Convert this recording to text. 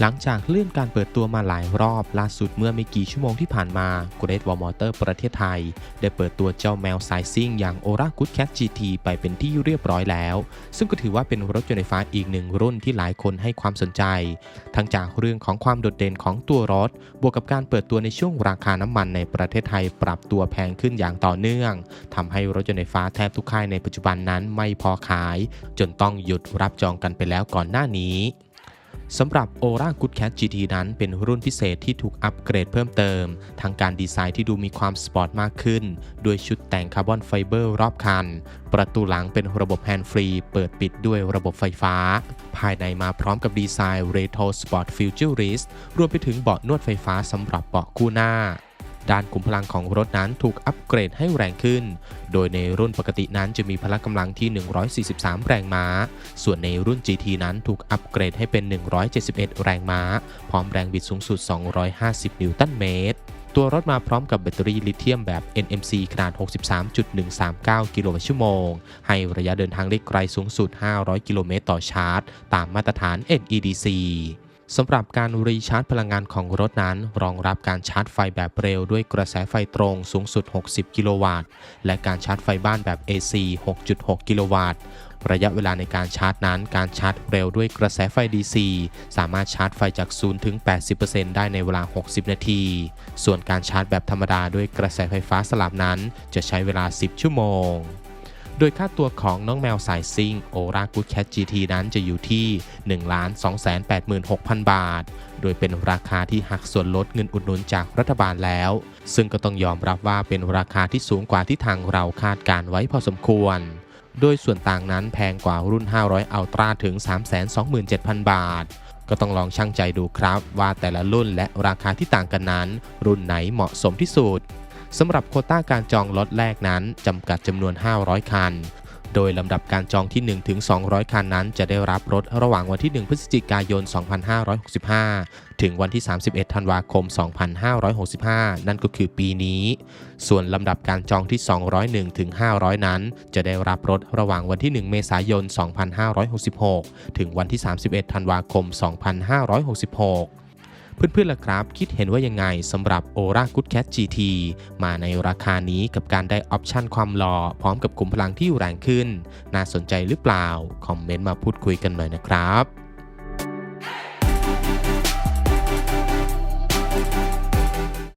หลังจากเลื่อนการเปิดตัวมาหลายรอบล่าสุดเมื่อไม่กี่ชั่วโมงที่ผ่านมา Great Wall Motor ประเทศไทย ได้เปิดตัวเจ้าแมวสายซิ่งอย่าง Ora Good Cat GT ไปเป็นที่เรียบร้อยแล้ว ซึ่งก็ถือว่าเป็นรถยนต์ไฟฟ้าอีกหนึ่งรุ่นที่หลายคนให้ความสนใจ ทั้งจากเรื่องของความโดดเด่นของตัวรถ บวกกับการเปิดตัวในช่วงราคาน้ำมันในประเทศไทยปรับตัวแพงขึ้นอย่างต่อเนื่องทำให้รถยนต์ไฟฟ้าแทบทุกค่ายในปัจจุบันนั้นไม่พอขาย จนต้องหยุดรับจองกันไปแล้วก่อนหน้านี้ สำหรับ Ora Good Cat GT นั้นเป็นรุ่นพิเศษที่ถูกอัปเกรดเพิ่มเติม ทางการดีไซน์ที่ดูมีความสปอร์ตมากขึ้น ด้วยชุดแต่งคาร์บอนไฟเบอร์รอบคัน ประตูหลังเป็นระบบแฮนด์ฟรี เปิดปิดด้วยระบบไฟฟ้า ภายในมาพร้อมกับดีไซน์ Retro Sport Futurist รวมไปถึงเบาะนวดไฟฟ้าสำหรับเบาะคู่หน้า ด้านขุมพลังของรถนั้นถูกอัปเกรดให้แรงขึ้น โดยในรุ่นปกตินั้นจะมีพละกำลังที่ 143 แรงม้า ส่วนในรุ่น GT นั้นถูกอัปเกรดให้เป็น 171 แรงม้า พร้อมแรงบิดสูงสุด 250 นิวตันเมตร ตัวรถมาพร้อมกับแบตเตอรี่ลิเธียมแบบ NMC ขนาด 63.139 กิโลเมตรชั่วโมง ให้ระยะเดินทางได้ไกลสูงสุด 500 กิโลเมตรต่อชาร์จ ตามมาตรฐาน NEDC สำหรับการรีชาร์จพลังงานของรถนั้น รองรับการชาร์จไฟแบบเร็วด้วยกระแสไฟตรงสูงสุด 60 กิโลวัตต์ และการชาร์จไฟบ้านแบบ AC 6.6 กิโลวัตต์ ระยะเวลาในการชาร์จนั้น การชาร์จเร็วด้วยกระแสไฟ DC สามารถชาร์จไฟจาก0ถึง 80%ได้ในเวลา 60 นาที ส่วนการชาร์จแบบธรรมดาด้วยกระแสไฟฟ้าสลับนั้น จะใช้เวลา 10 ชั่วโมง โดยค่าตัวของน้องแมวสายซิ่ง Ora Good Cat GT นั้นจะอยู่ที่ 1,286,000 บาท โดยเป็นราคาที่หักส่วนลดเงินอุดหนุนจากรัฐบาลแล้ว ซึ่งก็ต้องยอมรับว่าเป็นราคาที่สูงกว่าที่ทางเราคาดการไว้พอสมควร โดยส่วนต่างนั้นแพงกว่ารุ่น 500 Ultra ถึง 327,000 บาทก็ต้องลองชั่งใจดูครับว่าแต่ละรุ่นและราคาที่ต่างกันนั้น รุ่นไหนเหมาะสมที่สุด สำหรับโคต้าการจองล็อตแรกนั้นจำกัดจำนวน 500 คัน โดยลำดับการจองที่ 1 ถึง 200 คันนั้นจะได้รับรถระหว่างวันที่ 1 พฤศจิกายน 2565 ถึงวันที่ 31 ธันวาคม 2565 นั่นก็คือปีนี้ ส่วนลำดับการจองที่ 201 ถึง 500 นั้น จะได้รับรถระหว่างวันที่ 1 เมษายน 2566 ถึงวันที่ 31 ธันวาคม 2566 เพื่อนๆล่ะครับ คิดเห็นว่ายังไงสำหรับ Ora Good Cat GT มาในราคานี้กับการได้ออปชันความหล่อพร้อมกับคุมพลังที่แรงขึ้น น่าสนใจหรือเปล่า คอมเมนต์มาพูดคุยกันหน่อยนะครับ